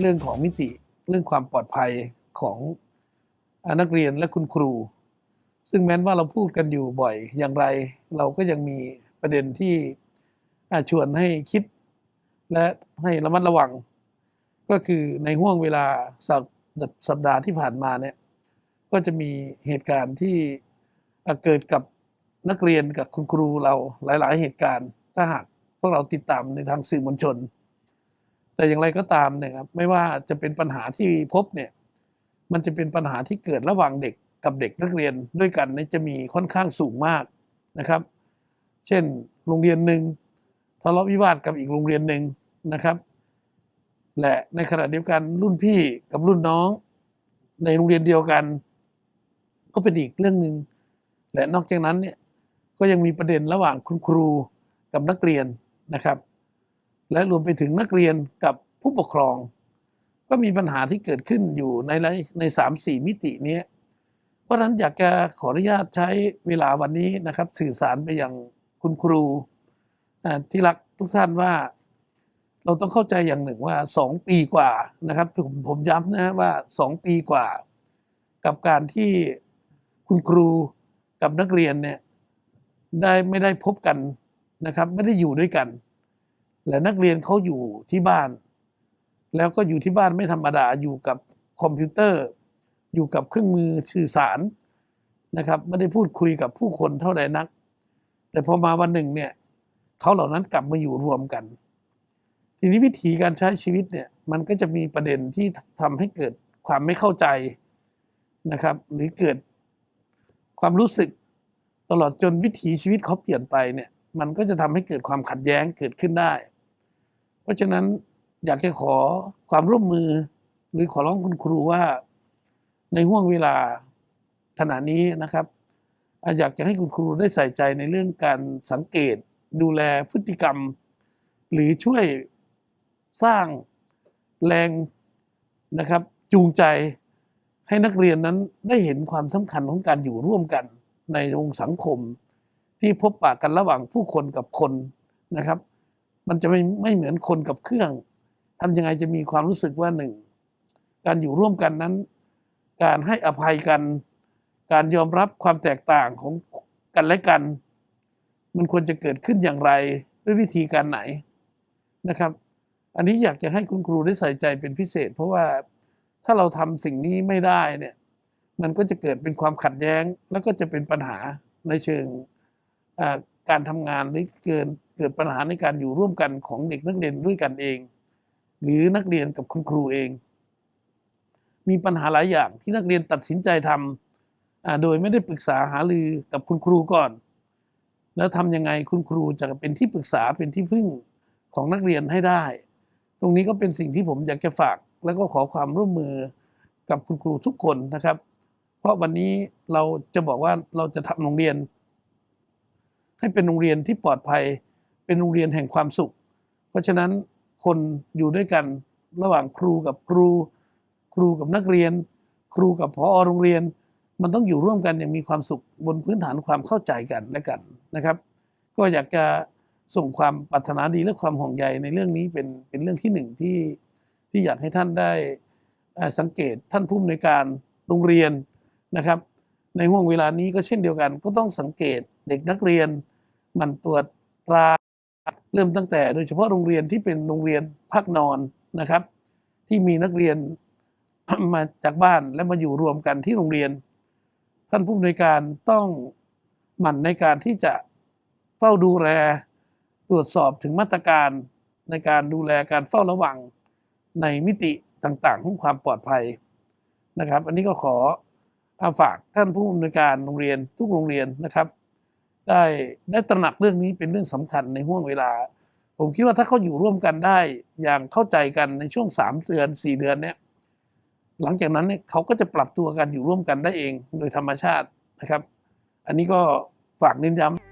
เรื่องของมิติเรื่องความปลอดภัยของอนักเรียนและคุณครู ซึ่งแม้นว่าเราพูดกันอยู่บ่อยอย่างไร เราก็ยังมีประเด็นที่ชวนให้คิด และให้ระมัดระวัง ก็คือในห่วงเวลาสัปสปดาห์ที่ผ่านมาเนี่ยก็จะมีเหตุการณ์ที่เกิดกับนักเรียนกับคุณครูเราหลาย ๆ เหตุการณ์ ถ้าหากพวกเราติดตามในทางสื่อมวลชน แต่อย่างไรก็ตามเนี่ยครับ ไม่ว่าจะเป็นปัญหาที่พบเนี่ย มันจะเป็นปัญหาที่เกิดระหว่างเด็กกับเด็กนักเรียนด้วยกันเนี่ยจะมีค่อนข้างสูงมากนะครับ เช่น โรงเรียนหนึ่งทะเลาะวิวาทกับอีกโรงเรียนหนึ่งนะครับ และในขณะเดียวกันรุ่นพี่กับรุ่นน้อง ในโรงเรียนเดียวกัน ก็เป็นอีกเรื่องหนึ่งและนอกจากนั้นเนี่ยก็ยังมีประเด็นระหว่างคุณครูกับนักเรียนนะครับ และรวมไปถึงนักเรียนกับผู้ปกครอง ก็มีปัญหาที่เกิดขึ้นอยู่ในหลายในสามสี่มิตินี้ เพราะฉะนั้นอยากจะขออนุญาตใช้เวลาวันนี้นะครับ สื่อสารไปยังคุณครูที่รักทุกท่านว่า เราต้องเข้าใจอย่างหนึ่งว่าสองปีกว่านะครับผมผมย้ำนะว่าสองปีกว่า กับการที่คุณครูกับนักเรียนเนี่ยได้ไม่ได้พบกันนะครับ ไม่ได้อยู่ด้วยกัน และนักเรียนเขาอยู่ที่บ้าน แล้วก็อยู่ที่บ้านไม่ธรรมดาอยู่กับคอมพิวเตอร์ อยู่กับเครื่องมือสื่อสารนะครับไม่ได้พูดคุยกับผู้คนเท่าใดนัก แต่พอมาวันหนึ่งเนี่ยเขาเหล่านั้นกลับมาอยู่รวมกัน ทีนี้วิธีการใช้ชีวิตเนี่ยมันก็จะมีประเด็นที่ทำให้เกิดความไม่เข้าใจนะครับ หรือเกิดความรู้สึกตลอดจนวิถีชีวิตเขาเปลี่ยนไปเนี่ยมันก็จะทำให้เกิดความขัดแย้งเกิดขึ้นได้ ราะฉะนั้นอยากจะขอความร่วมมือ หรือขอร้องคุณครูว่าในห่วงเวลาขณะนี้นะครับอะอยากจะให้คุณครูได้ใส่ใจในเรื่องการสังเกต ดูแลพฤติกรรม หรือช่วยสร้างแรงนะครับ จูงใจให้นักเรียนนั้นได้เห็นความสำคัญของการอยู่ร่วมกันในวงสังคม ที่พบปะกันระหว่างผู้คนกับคนนะครับ มันจะไม่ไม่เหมือนคนกับเครื่องทำยังไงจะมีความรู้สึกว่าหนึ่งการอยู่ร่วมกันนั้น การให้อภัยกัน การยอมรับความแตกต่างของกันและกัน มันควรจะเกิดขึ้นอย่างไรด้วยวิธีการไหนนะครับ อันนี้อยากจะให้คุณครูได้ใส่ใจเป็นพิเศษ เพราะว่าถ้าเราทำสิ่งนี้ไม่ได้เนี่ยมันก็จะเกิดเป็นความขัดแย้ง แล้วก็จะเป็นปัญหาในเชิงอ่า การทำงานหรือเกินเกิดปัญหาในการอยู่ร่วมกันของเด็กนักเรียนด้วยกันเอง หรือนักเรียนกับคุณครูเอง มีปัญหาหลายอย่างที่นักเรียนตัดสินใจทำอ่าโดยไม่ได้ปรึกษาหารือกับคุณครูก่อน แล้วทำยังไงคุณครูจะเป็นที่ปรึกษาเป็นที่พึ่งของนักเรียนให้ได้ ตรงนี้ก็เป็นสิ่งที่ผมอยากจะฝาก แล้วก็ขอความร่วมมือกับคุณครูทุกคนนะครับ เพราะวันนี้เราจะบอกว่าเราจะทำโรงเรียน ให้เป็นโรงเรียนที่ปลอดภัย เป็นโรงเรียนแห่งความสุข เพราะฉะนั้นคนอยู่ด้วยกันระหว่างครูกับครู ครูกับนักเรียน ครูกับพอโรงเรียน มันต้องอยู่ร่วมกันอย่างมีความสุขบนพื้นฐานความเข้าใจกันและกันนะครับ ก็อยากจะส่งความปรารถนาดีและความห่วงใยในเรื่องนี้เป็นเป็นเรื่องที่หนึ่งที่ที่อยากให้ท่านได้สังเกตท่านผู้อำนวยการโรงเรียนนะครับ ในห่วงเวลานี้ก็เช่นเดียวกัน ก็ต้องสังเกต เด็กนักเรียน มันตรวจตราเริ่มตั้งแต่โดยเฉพาะโรงเรียนที่เป็นโรงเรียนพักนอนนะครับ ที่มีนักเรียนมาจากบ้านและมาอยู่รวมกันที่โรงเรียน ท่านผู้อำนวยการต้องหมั่นในการที่จะเฝ้าดูแลตรวจสอบถึงมาตรการในการดูแลการเฝ้าระวังในมิติต่างๆของความปลอดภัยนะครับ อันนี้ก็ขออาฝากท่านผู้อำนวยการโรงเรียนทุกโรงเรียนนะครับ ได้ได้ตระหนักเรื่องนี้เป็นเรื่องสำคัญในห่วงเวลา ผมคิดว่าถ้าเขาอยู่ร่วมกันได้ อย่างเข้าใจกันในช่วงสามเดือนสี่เดือนเนี้ยหลังจากนั้นเนี่ยเขาก็จะปรับตัวกันอยู่ร่วมกันได้เองโดยธรรมชาตินะครับ อันนี้ก็ฝากเน้นย้ำ